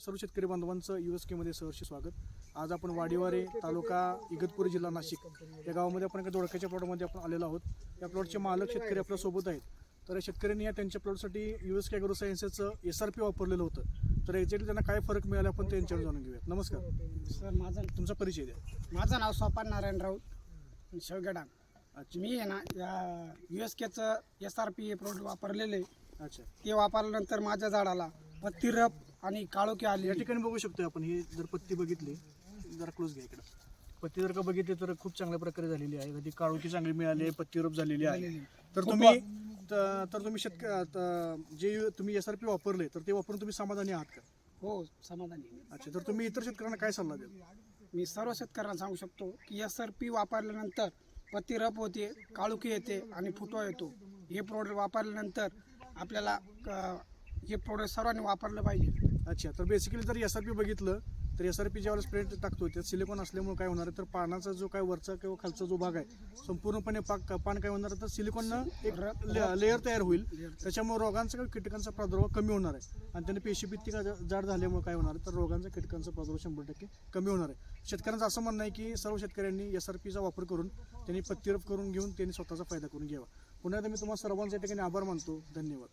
सर्व शेतकरी बांधवांचं यू एस केमध्ये सहर्ष स्वागत. आज आपण वाडीवारे तालुका इगतपुरी जिल्हा नाशिक या गावामध्ये आपण एका दोडक्याच्या प्लॉटमध्ये आपण आलेलो आहोत. या प्लॉटचे मालक शेतकरी आपल्यासोबत आहेत. तर या शेतकऱ्यांनी या त्यांच्या प्लॉटसाठी यू एस कॅग्रो सायन्सेसचं एस आर पी वापरलेलं होतं. तर एक्झॅक्टली त्यांना काय फरक मिळाला आपण त्यांच्यावर जाणून घेऊयात. नमस्कार. सर माझं तुमचा परिचय द्या. माझं नाव सोपान नारायण राऊत. शेवगेडांग अच्छा. मी आहे ना या यू एस केचं एस आर पी हे प्रोडक्ट वापरलेले अच्छा. ते वापरल्यानंतर माझ्या झाडाला पत्ती रप आणि काळोखी आली. या ठिकाणी बघू शकतो आपण ही जर पत्ती बघितली जरा क्लोज घ्या इकडं. पत्ती जर का बघितली तर खूप चांगल्या प्रकारे झालेली आहे. कधी काळोखी चांगली मिळाली आहे पत्ती रूप झालेली आहे. तर तुम्ही त- तर तुम्ही शेतक त- जे तुम्ही एस आर पी वापरले तर ते वापरून तुम्ही समाधानी आहात का? हो समाधानी आहे. अच्छा तर तुम्ही इतर शेतकऱ्यांना काय सल्ला द्याल? मी सर्व शेतकऱ्यांना सांगू शकतो की एस आर पी वापरल्यानंतर पत्ती रप होते काळुकी येते आणि फुटवा येतो. हे प्रोडक्ट वापरल्यानंतर आपल्याला क- हे प्रोडक्ट सर्वांनी वापरलं पाहिजे. अच्छा तर बेसिकली जर एस आर पी बघितलं तर एस आर पी ज्यावेळेस स्प्रेड टाकतो त्यात सिलिकॉन असल्यामुळे काय होणार आहे? तर पानाचा जो काय वरचा किंवा खालचा जो भाग आहे संपूर्णपणे पाक पान काय होणार तर सिलिकॉननं एक लेअर तयार होईल. त्याच्यामुळे रोगांचा किंवा कीटकांचा प्रादुर्भाव कमी होणार आहे. आणि त्याने पेशीभित्ती का जाड झाल्यामुळे काय होणार आहे? तर रोगांचा कीटकांचा प्रादुर्भाव शंभर टक्के कमी होणार आहे. शेतकऱ्यांचं असं म्हणणं आहे की सर्व शेतकऱ्यांनी एस आर पीचा वापर करून त्यांनी पत्तीरप करून घेऊन त्यांनी स्वतःचा फायदा करून घ्यावा. पुन्हा एकदा मी तुम्हाला सर्वांच्या ठिकाणी आभार मानतो. धन्यवाद.